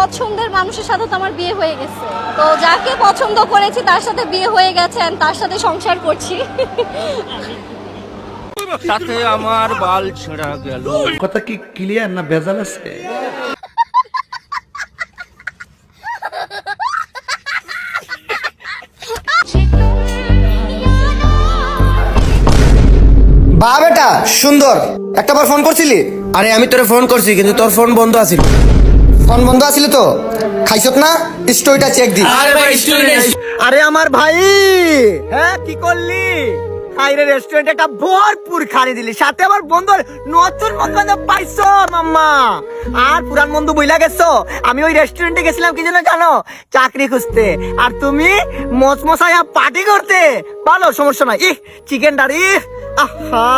পছন্দের মানুষের সাথে তো আমার বিয়ে হয়ে গেছে। তো যাকে পছন্দ করেছি তার সাথে বিয়ে হয়ে গেছে তার সাথে সংসার করছি। তাতে আমার বাল ছেঁড়া গেল। কথা কি ক্লিয়ার না ভেজাল আছে? বা বেটা সুন্দর। একটা বার ফোন করছিলি? আরে আমি তোরে ফোন করছি কিন্তু তোর ফোন বন্ধ আছিল। ফোন বন্ধ আছিল তো? খাইছত না? স্টোরিটা চেক দি। আরে আমার ভাই! হ্যাঁ কি করলি? খাইরে রেস্টুরেন্টে একটা ভরপুর খানি দিলি। সাথে আমার বন্ধুর নতুন বন্ধু পাইছো মাম্মা। আর পুরান বন্ধু বইলা গেছো। আমি ওই রেস্টুরেন্টে গেছিলাম কি জন্য জানো? চাকরি খুঁজতে। আর তুমি মচমচাইয়া পার্টি করতে। ভালো সমস্যা নাই। ইহ চিকেনটা রে আহা।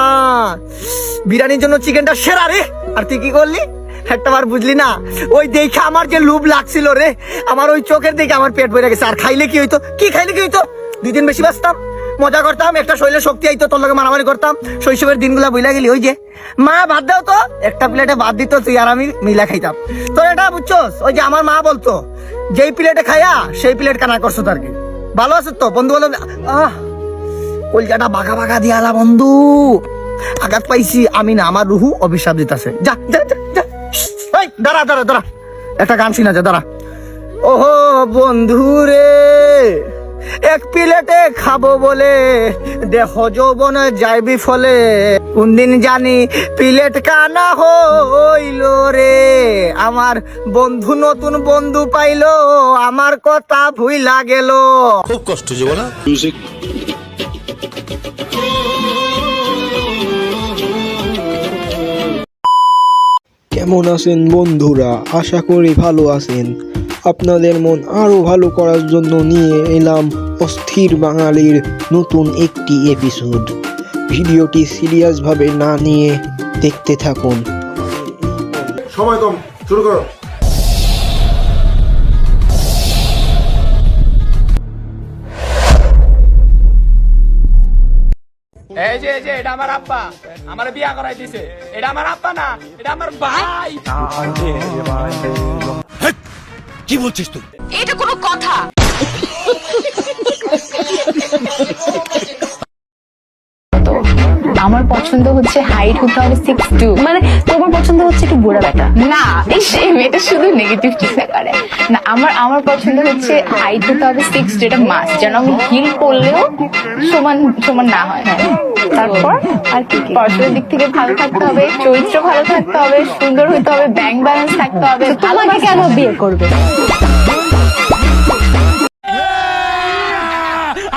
বিরিয়ানির জন্য চিকেনটা সেরা রে। আর তুই কি করলি? একটা বার বুঝলি না? ওই দেখে আমার যে লুভ লাগছিল রে, আমার ওই চোখের দেখে আমার পেট ভরে গেছে। আর খাইলে কি হইতো? কি খাইলে কি হইতো? দুই দিন বেশি বাঁচতাম, মজা করতাম, একটা শরীরে শক্তি আইতো, তোর লগে মারামারি করতাম, শৈশবের দিনগুলা বইলা গেলি, ওই যে। মা ভাত দাও তো। একটা প্লেটে ভাত দিত, তুই আর আমি মিলা খাইতাম। তোর এটা বুঝছস? ওই যে আমার মা বলতো, যেই প্লেটে খাইয়া, সেই প্লেট কানা করছ তার কি ভালো আছে তো? বন্ধু বলো, আহ কলকাতা বাঘা বাঘা দিয়ালা বন্ধু। আঘাত পাইছি, আমি না, আমার রুহু অভিশাপ দিতেছে। যা যা। দাঁড়া দাঁড়া দাঁড়া। একটা গান শুনা যা দাঁড়া। ওহো বন্ধু রে এক প্লেটে খাব বলে দেহ যৌবন যাইবি ফলে। কোনদিন জানি প্লেট কানা হইল রে। আমার বন্ধু নতুন বন্ধু পাইলো আমার কথা ভুইলা গেল। খুব কষ্ট জীবন মিউজিক কেমন আছেন বন্ধুরা? আশা করি ভালো আছেন। আপনাদের মন আরও ভালো করার জন্য নিয়ে এলাম অস্থির বাঙালির নতুন একটি এপিসোড ভিডিওটি সিরিয়াসভাবে না নিয়ে দেখতে থাকুন। সময় কম, শুরু করো। এই যে এই যে এটা আমার আব্বা। আমার বিয়া করাই দিছে। এটা আমার আব্বা না এটা আমার ভাই। কি বলছিস তুই? এটা কোনো কথা। আমার পছন্দ হচ্ছে হাইট হতে হবে সিক্স টু মানে তোমার পছন্দ হচ্ছে একটু বুড়া বেটা না এই সেই মেয়েটা শুধু নেগেটিভ চিন্তা করে না আমার আমার পছন্দ হচ্ছে হাইট হতে হবে সিক্স যেটা মাস যেন আমি হিল করলেও সমান সমান না হয় তারপর আর কি পড়াশোনার দিক থেকে ভালো থাকতে হবে চরিত্র ভালো থাকতে হবে সুন্দর হতে হবে ব্যাংক ব্যালেন্স থাকতে হবে তোমাকে কেন বিয়ে করবে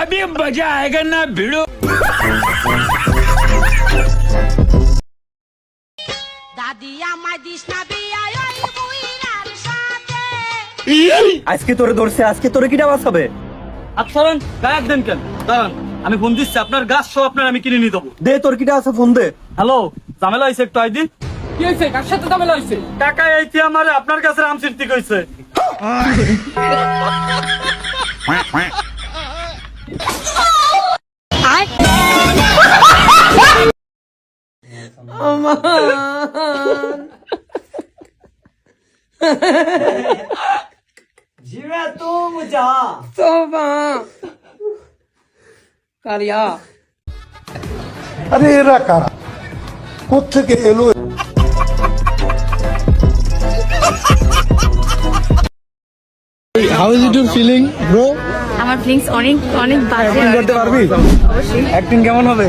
अभी मजा आएगा ना भिड़ो দাদি আমায় দিস না বিয়া ওই বুইরার সাথে। আজকে তোরে ধরছে আজকে তোরে কিটা বাঁচাবে? আপনার গায়ে দেন কেন? দাঁড়ান আমি ফোন দিচ্ছি আপনার গাছ সব আপনার আমি কিনে নিয়ে দেবো দে তোর কিটা আছে ফোন দে। হ্যালো ঝামেলা হয়েছে একটু আইদি। কি হয়েছে কার সাথে ঝামেলা হয়েছে টাকা আমার আপনার কাছে রাম সৃষ্টি কইছে আরে এরা কারা? কোথেকে এলো? How is it your feeling bro আমার ফিলিংস অনেক অনেক বাজে। করতে পারবি? অ্যাক্টিং কেমন হবে?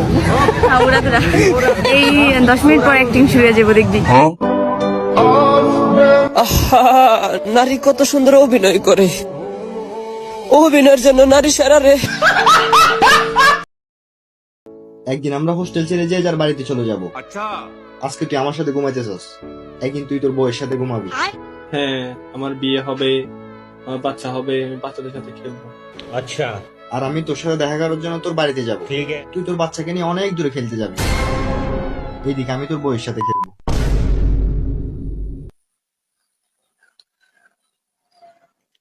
এই দশ মিনিট পর অ্যাক্টিং শুরু হয়ে যাব দেখবি। নারী কত সুন্দর অভিনয় করে। অভিনয়ের জন্য নারী সেরা রে। একদিন আমরা হোস্টেল ছেড়ে যে যার বাড়িতে চলে যাব। আচ্ছা। আজকে তুই আমার সাথে ঘুমাইতেছস একদিন তুই তোর বউয়ের সাথে ঘুমাবি। হ্যাঁ আমার বিয়ে হবে আমার বাচ্চা হবে আমি বাচ্চাদের সাথে খেলব। আচ্ছা। আর আমি তোর সাথে দেখা করার জন্য তোর বাড়িতে যাব। ঠিক তুই তোর বাচ্চাকে নিয়ে অনেক দূরে খেলতে যাবি। এইদিকে আমি তোর বউয়ের সাথে খেলব।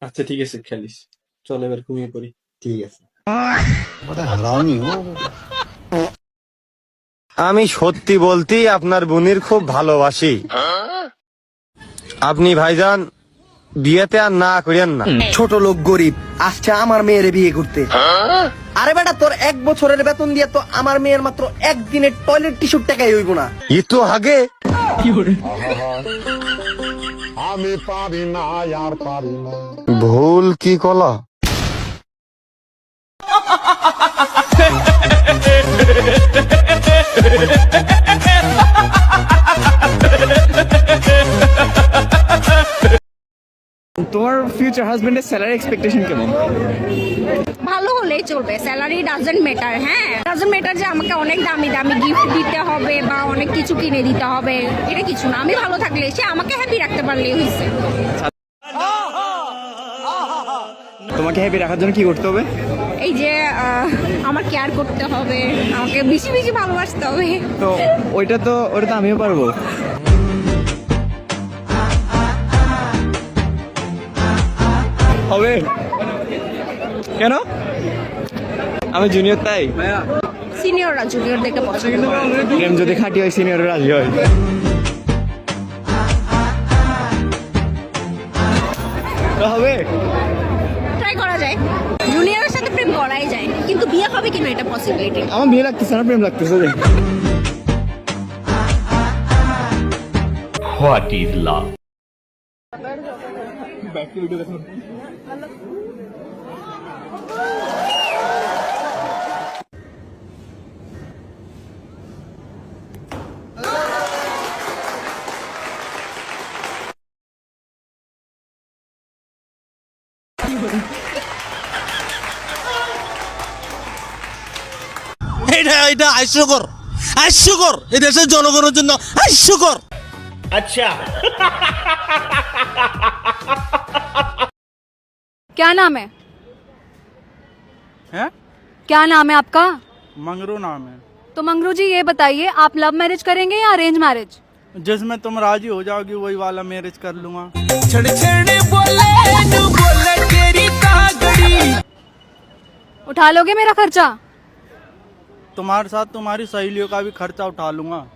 আচ্ছা ঠিক আছে খেলিস। চল এবার ঘুমিয়ে পড়ি। ঠিক আছে। আমি সত্যি বলতেই আপনার বোনের খুব ভালোবাসি। আপনি ভাইজান বিয়েতে আর না করিয়েন না। ছোট লোক গরিব আসছে আমার মেয়ের বিয়ে করতে। আরে বেটা তোর এক বছরের বেতন দিয়ে তো আমার মেয়ের মাত্র একদিনের টয়লেট টিস্যুর টাকাই হইব না। ই তো আগে। আমি পারি না আর পারি না। ভুল কি কলা? তোমার ফিউচার হাজবেন্ডের স্যালারি এক্সপেকটেশন কেমন? ভালো হলেই চলবে স্যালারি ডাজেন্ট ম্যাটার হ্যাঁ? ডাজেন্ট ম্যাটার যে আমাকে অনেক দামি দামি গিফট দিতে হবে বা অনেক কিছু কিনে দিতে হবে এটা কিছু না। আমি ভালো থাকলে সে আমাকে হ্যাপি রাখতে পারলেই হয়েছে। তোমাকে হ্যাপি রাখার জন্য কি করতে হবে? এই যে আমার কেয়ার করতে হবে আমাকে বেশি বেশি ভালোবাসতে হবে। তো ওইটা তো ওটা তো আমিও পারব। হবে। কেন? আমি জুনিয়র তাই। সিনিয়ররা জুনিয়র দেখে পছন্দ প্রেম যদি খাঁটি হয় সিনিয়র রাজি হয়। তো হবে। ট্রাই করা যায়। জুনিয়রের সাথে প্রেম করাই যায় কিন্তু বিয়ে হবে কিনা এটা পসিবিলিটি আমার বিয়ে লাগতেছে না প্রেম লাগতেছে রে এটা এটা হাস্যকর হাস্যকর এই দেশের জনগণের জন্য হাস্যকর क्या नाम है हैं क्या नाम है आपका मंगरू नाम है तो मंगरू जी ये बताइए आप लव मैरिज करेंगे या अरेंज मैरिज जिसमें तुम राजी हो जाओगी वही वाला मैरिज कर लूंगा उठा लोगे मेरा खर्चा तुम्हारे साथ तुम्हारी सहेलियों का भी खर्चा उठा लूंगा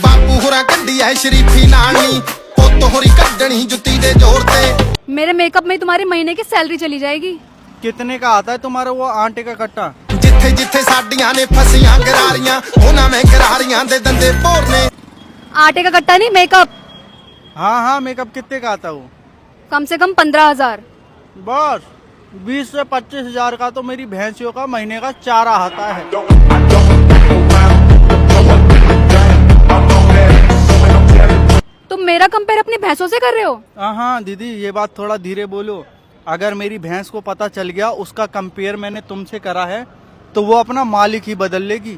ਬਾਪੂ ਹੋਰਾਂ ਕੱਢੀ ਐ ਸ਼ਰੀਫੀ ਨਾਨੀ ਪੁੱਤ ਹੋਰੀ ਕੱਢਣੀ ਜੁੱਤੀ ਦੇ ਜ਼ੋਰ ਤੇ मेरे मेकअप में तुम्हारी महीने की सैलरी चली जाएगी कितने का आता है तुम्हारा वो आटे का कट्टा ਜਿੱਥੇ ਜਿੱਥੇ ਸਾਡੀਆਂ ਨੇ ਫਸੀਆਂ ਗਰਾਰੀਆਂ ਉਹਨਾਂ ਮੈਂ ਗਰਾਰੀਆਂ ਦੇ ਦੰਦੇ ਭੋਰਨੇ आटे का कट्टा नहीं मेकअप हाँ हाँ मेकअप कितने का आता है वो कम से कम पंद्रह हजार बस बीस से पच्चीस हज़ार का तो मेरी भैंसियों का महीने का चारा आता है। तुम मेरा कंपेयर अपनी भैंसों से कर रहे हो? हाँ हाँ दीदी ये बात थोड़ा धीरे बोलो। अगर मेरी भैंस को पता चल गया उसका कंपेयर मैंने तुमसे करा है तो वो अपना मालिक ही बदल लेगी।